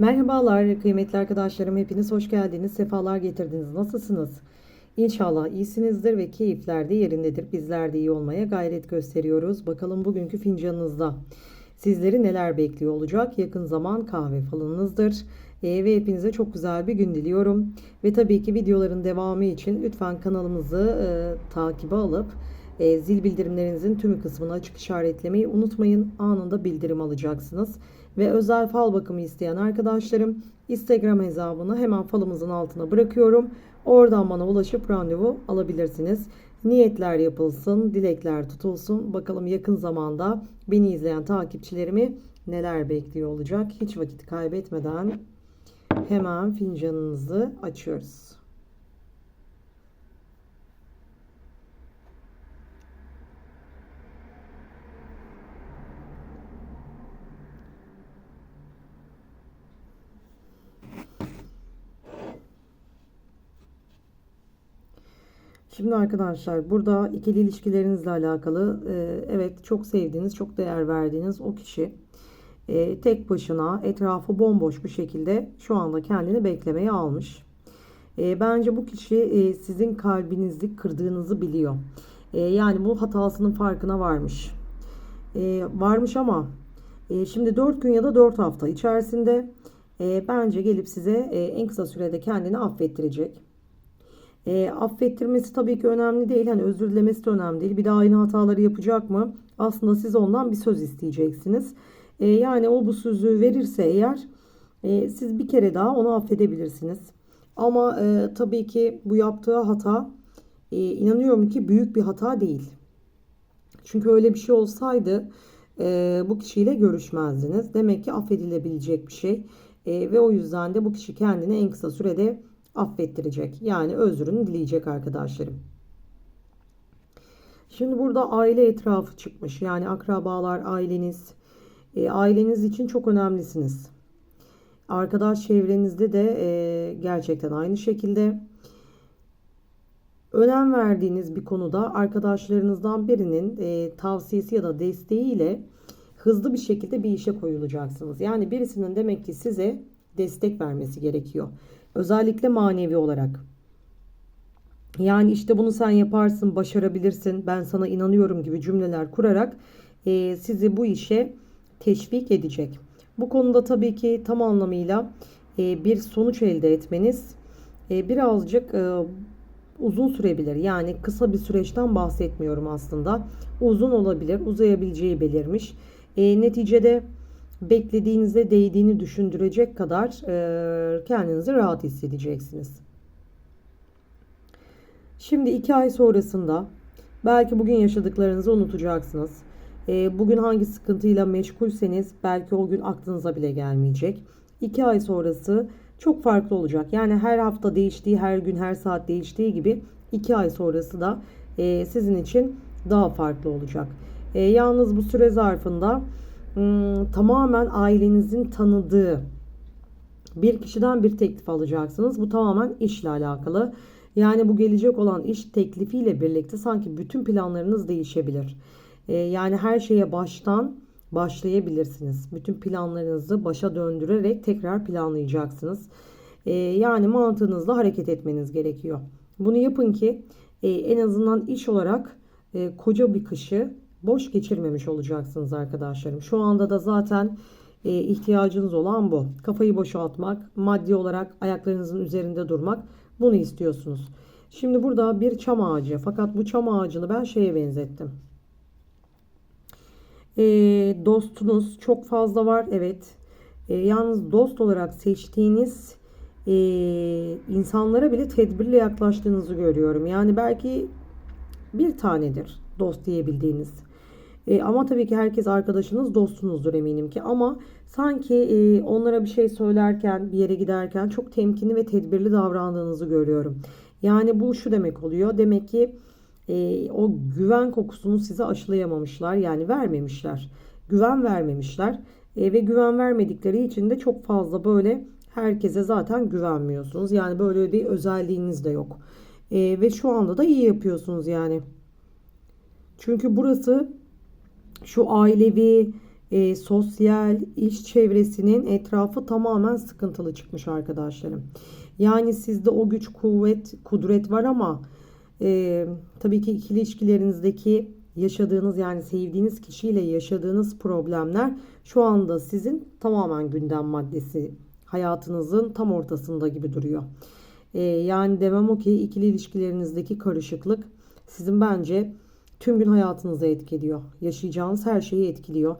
Merhabalar kıymetli arkadaşlarım. Hepiniz hoş geldiniz. Sefalar getirdiniz. Nasılsınız? İnşallah iyisinizdir ve keyifler de yerindedir. Bizler de iyi olmaya gayret gösteriyoruz. Bakalım bugünkü fincanınızda sizleri neler bekliyor olacak? Yakın zaman kahve falınızdır Ee, ve hepinize çok güzel bir gün diliyorum. Ve tabii ki videoların devamı için lütfen kanalımızı e, takibe alıp e, zil bildirimlerinizin tümü kısmını açık işaretlemeyi unutmayın. Anında bildirim alacaksınız ve özel fal bakımı isteyen arkadaşlarım Instagram hesabını hemen falımızın altına bırakıyorum. Oradan bana ulaşıp randevu alabilirsiniz. Niyetler yapılsın, dilekler tutulsun. Bakalım yakın zamanda beni izleyen takipçilerimi neler bekliyor olacak. Hiç vakit kaybetmeden hemen fincanınızı açıyoruz. Şimdi arkadaşlar burada ikili ilişkilerinizle alakalı e, evet çok sevdiğiniz, çok değer verdiğiniz o kişi e, tek başına etrafı bomboş bir şekilde şu anda kendini beklemeye almış. E, bence bu kişi sizin kalbinizi kırdığınızı biliyor. Yani bu hatasının farkına varmış. Varmış ama şimdi 4 gün ya da 4 hafta içerisinde bence gelip size en kısa sürede kendini affettirecek. E, affettirmesi tabii ki önemli değil. Hani özür dilemesi de önemli değil. Bir daha aynı hataları yapacak mı? Aslında siz ondan bir söz isteyeceksiniz. E, yani o bu sözü verirse eğer e, siz bir kere daha onu affedebilirsiniz. Ama e, tabii ki bu yaptığı hata e, inanıyorum ki büyük bir hata değil. Çünkü öyle bir şey olsaydı e, bu kişiyle görüşmezdiniz. Demek ki affedilebilecek bir şey. E, ve o yüzden de bu kişi kendini en kısa sürede affettirecek. Yani özrünü dileyecek arkadaşlarım. Şimdi burada aile etrafı çıkmış. Yani akrabalar, aileniz, e, aileniz için çok önemlisiniz. Arkadaş çevrenizde de e, gerçekten aynı şekilde önem verdiğiniz bir konuda arkadaşlarınızdan birinin e, tavsiyesi ya da desteğiyle hızlı bir şekilde bir işe koyulacaksınız. Yani birisinin demek ki size destek vermesi gerekiyor. Özellikle manevi olarak. Yani işte bunu sen yaparsın, başarabilirsin, ben sana inanıyorum gibi cümleler kurarak e, sizi bu işe teşvik edecek. Bu konuda tabii ki tam anlamıyla e, bir sonuç elde etmeniz e, birazcık e, uzun sürebilir. Yani kısa bir süreçten bahsetmiyorum aslında. Uzun olabilir, uzayabileceği belirmiş. E, neticede beklediğinize değdiğini düşündürecek kadar e, kendinizi rahat hissedeceksiniz. Şimdi iki ay sonrasında belki bugün yaşadıklarınızı unutacaksınız. E, bugün hangi sıkıntıyla meşgulseniz belki o gün aklınıza bile gelmeyecek. İki ay sonrası çok farklı olacak. Yani her hafta değiştiği, her gün, her saat değiştiği gibi iki ay sonrası da e, sizin için daha farklı olacak. Yalnız bu süre zarfında tamamen ailenizin tanıdığı bir kişiden bir teklif alacaksınız. Bu tamamen işle alakalı. Yani bu gelecek olan iş teklifiyle birlikte sanki bütün planlarınız değişebilir. Ee, yani her şeye baştan başlayabilirsiniz. Bütün planlarınızı başa döndürerek tekrar planlayacaksınız. Ee, yani mantığınızla hareket etmeniz gerekiyor. Bunu yapın ki e, en azından iş olarak e, koca bir kışı boş geçirmemiş olacaksınız arkadaşlarım. Şu anda da zaten e, ihtiyacınız olan bu. Kafayı boşaltmak, maddi olarak ayaklarınızın üzerinde durmak bunu istiyorsunuz. Şimdi burada bir çam ağacı fakat bu çam ağacını ben şeye benzettim. E, dostunuz çok fazla var evet. E, yalnız dost olarak seçtiğiniz e, insanlara bile tedbirli yaklaştığınızı görüyorum. Yani belki bir tanedir dost diyebildiğiniz. E, ama tabii ki herkes arkadaşınız, dostunuzdur eminim ki. Ama sanki e, onlara bir şey söylerken, bir yere giderken çok temkinli ve tedbirli davrandığınızı görüyorum. Yani bu şu demek oluyor. Demek ki e, o güven kokusunu size aşılayamamışlar. Yani vermemişler. Güven vermemişler. E, ve güven vermedikleri için de çok fazla böyle herkese zaten güvenmiyorsunuz. Yani böyle bir özelliğiniz de yok. E, ve şu anda da iyi yapıyorsunuz yani. Çünkü burası şu ailevi e, sosyal iş çevresinin etrafı tamamen sıkıntılı çıkmış arkadaşlarım. Yani sizde o güç, kuvvet, kudret var ama e, tabii ki ikili ilişkilerinizdeki yaşadığınız yani sevdiğiniz kişiyle yaşadığınız problemler şu anda sizin tamamen gündem maddesi hayatınızın tam ortasında gibi duruyor. E, yani demem o ki ikili ilişkilerinizdeki karışıklık sizin bence tüm gün hayatınızı etkiliyor. Yaşayacağınız her şeyi etkiliyor.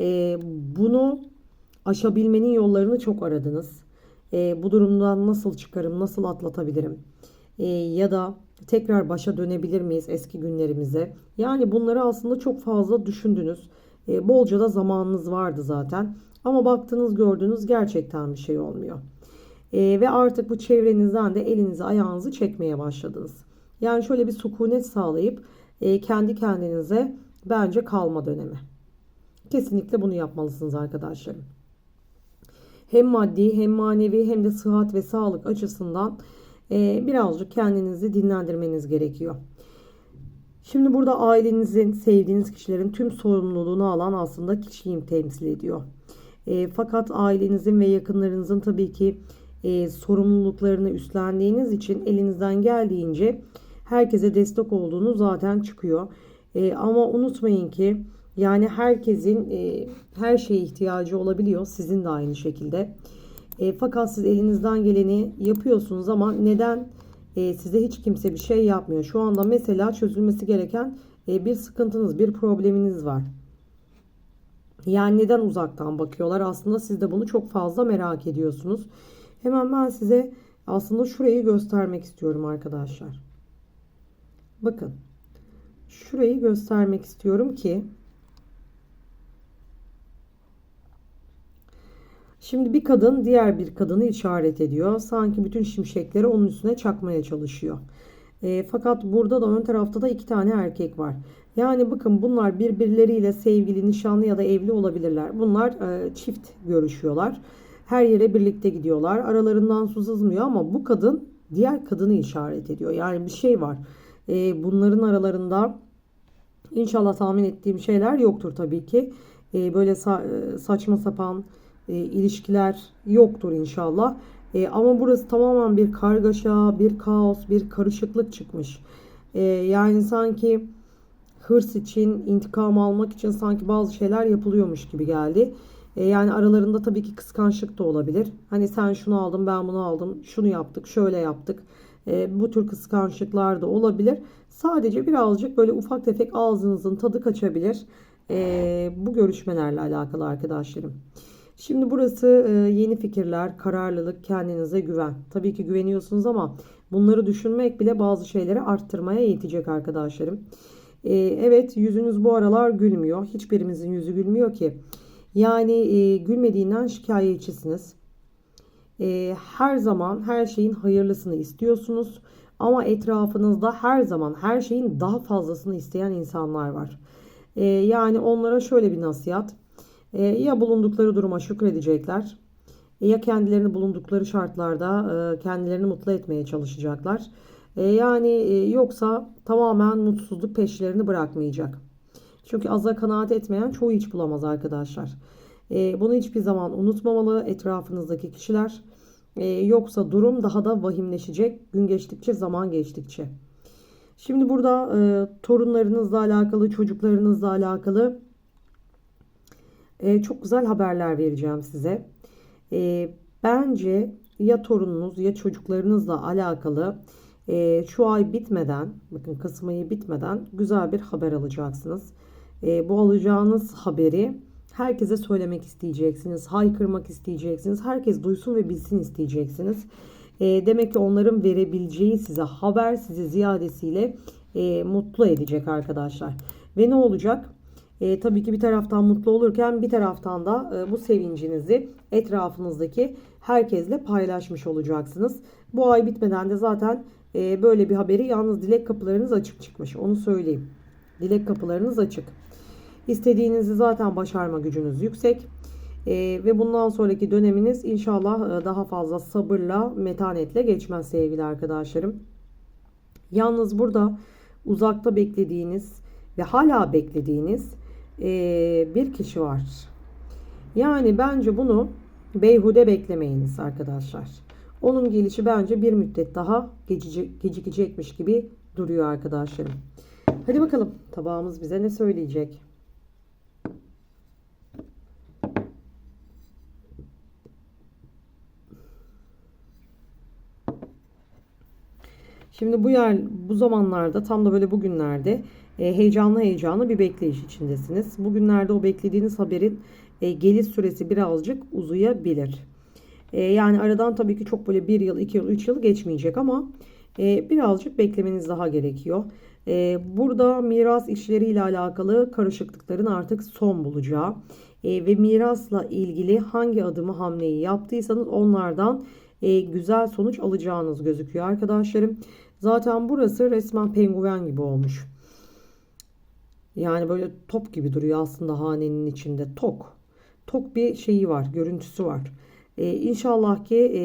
E, bunu aşabilmenin yollarını çok aradınız. E, bu durumdan nasıl çıkarım, nasıl atlatabilirim? E, ya da tekrar başa dönebilir miyiz eski günlerimize? Yani bunları aslında çok fazla düşündünüz. E, bolca da zamanınız vardı zaten. Ama baktınız gördünüz gerçekten bir şey olmuyor. E, ve artık bu çevrenizden de elinizi ayağınızı çekmeye başladınız. Yani şöyle bir sükunet sağlayıp e, kendi kendinize bence kalma dönemi. Kesinlikle bunu yapmalısınız arkadaşlarım. Hem maddi hem manevi hem de sıhhat ve sağlık açısından e, birazcık kendinizi dinlendirmeniz gerekiyor. Şimdi burada ailenizin, sevdiğiniz kişilerin tüm sorumluluğunu alan aslında kişiyim temsil ediyor. E, fakat ailenizin ve yakınlarınızın tabii ki e, sorumluluklarını üstlendiğiniz için elinizden geldiğince herkese destek olduğunu zaten çıkıyor. E, ama unutmayın ki yani herkesin e, her şeye ihtiyacı olabiliyor. Sizin de aynı şekilde. E, fakat siz elinizden geleni yapıyorsunuz ama neden e, size hiç kimse bir şey yapmıyor? Şu anda mesela çözülmesi gereken e, bir sıkıntınız, bir probleminiz var. Yani neden uzaktan bakıyorlar? Aslında siz de bunu çok fazla merak ediyorsunuz. Hemen ben size aslında şurayı göstermek istiyorum arkadaşlar. Bakın. Şurayı göstermek istiyorum ki Şimdi bir kadın diğer bir kadını işaret ediyor. Sanki bütün şimşekleri onun üstüne çakmaya çalışıyor. E, fakat burada da ön tarafta da iki tane erkek var. Yani bakın bunlar birbirleriyle sevgili, nişanlı ya da evli olabilirler. Bunlar e, çift görüşüyorlar. Her yere birlikte gidiyorlar. Aralarından su sızmıyor ama bu kadın diğer kadını işaret ediyor. Yani bir şey var. E, bunların aralarında inşallah tahmin ettiğim şeyler yoktur tabii ki. E, böyle sa- saçma sapan e, ilişkiler yoktur inşallah. E, ama burası tamamen bir kargaşa, bir kaos, bir karışıklık çıkmış. E, yani sanki hırs için, intikam almak için sanki bazı şeyler yapılıyormuş gibi geldi. E, yani aralarında tabii ki kıskançlık da olabilir. Hani sen şunu aldın, ben bunu aldım, şunu yaptık, şöyle yaptık. E, bu tür kıskançlıklar da olabilir. Sadece birazcık böyle ufak tefek ağzınızın tadı kaçabilir. E, bu görüşmelerle alakalı arkadaşlarım. Şimdi burası e, yeni fikirler, kararlılık, kendinize güven. Tabii ki güveniyorsunuz ama bunları düşünmek bile bazı şeyleri arttırmaya yetecek arkadaşlarım. E, evet yüzünüz bu aralar gülmüyor. Hiçbirimizin yüzü gülmüyor ki. Yani e, gülmediğinden şikayetçisiniz. Her zaman her şeyin hayırlısını istiyorsunuz. Ama etrafınızda her zaman her şeyin daha fazlasını isteyen insanlar var. Yani onlara şöyle bir nasihat. E, ya bulundukları duruma şükredecekler e, ya kendilerini bulundukları şartlarda e, kendilerini mutlu etmeye çalışacaklar. Yani yoksa tamamen mutsuzluk peşlerini bırakmayacak. Çünkü aza kanaat etmeyen çoğu hiç bulamaz arkadaşlar. Bunu hiçbir zaman unutmamalı etrafınızdaki kişiler. Yoksa durum daha da vahimleşecek gün geçtikçe zaman geçtikçe. Şimdi burada torunlarınızla alakalı çocuklarınızla alakalı e, çok güzel haberler vereceğim size. E, bence ya torununuz ya çocuklarınızla alakalı e, şu ay bitmeden, bakın Kasım ayı bitmeden güzel bir haber alacaksınız. E, bu alacağınız haberi herkese söylemek isteyeceksiniz, haykırmak isteyeceksiniz, herkes duysun ve bilsin isteyeceksiniz. E, demek ki onların verebileceği size haber sizi ziyadesiyle e, mutlu edecek arkadaşlar. Ve ne olacak? E, tabii ki bir taraftan mutlu olurken bir taraftan da e, bu sevincinizi etrafınızdaki herkesle paylaşmış olacaksınız. Bu ay bitmeden de zaten e, böyle bir haberi yalnız dilek kapılarınız açık çıkmış. Onu söyleyeyim. Dilek kapılarınız açık. İstediğinizi zaten başarma gücünüz yüksek. E, ve bundan sonraki döneminiz inşallah e, daha fazla sabırla, metanetle geçmez sevgili arkadaşlarım. Yalnız burada uzakta beklediğiniz ve hala beklediğiniz ee, bir kişi var. Yani bence bunu beyhude beklemeyiniz arkadaşlar. Onun gelişi bence bir müddet daha geçici, gecikecekmiş gibi duruyor arkadaşlarım. Hadi bakalım tabağımız bize ne söyleyecek? Şimdi bu yer bu zamanlarda tam da böyle bugünlerde e, heyecanlı heyecanlı bir bekleyiş içindesiniz. Bugünlerde o beklediğiniz haberin e, geliş süresi birazcık uzayabilir. E, yani aradan tabii ki çok böyle bir yıl, iki yıl, üç yıl geçmeyecek ama e, birazcık beklemeniz daha gerekiyor. E, burada miras işleriyle alakalı karışıklıkların artık son bulacağı e, ve mirasla ilgili hangi adımı hamleyi yaptıysanız onlardan e, güzel sonuç alacağınız gözüküyor arkadaşlarım. Zaten burası resmen penguen gibi olmuş. Yani böyle top gibi duruyor aslında hanenin içinde. Tok. Tok bir şeyi var, görüntüsü var. Ee, inşallah ki e,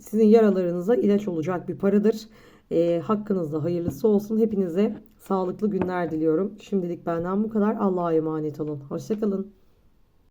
sizin yaralarınıza ilaç olacak bir paradır. E, hakkınızda hayırlısı olsun. Hepinize sağlıklı günler diliyorum. Şimdilik benden bu kadar. Allah'a emanet olun. Hoşçakalın.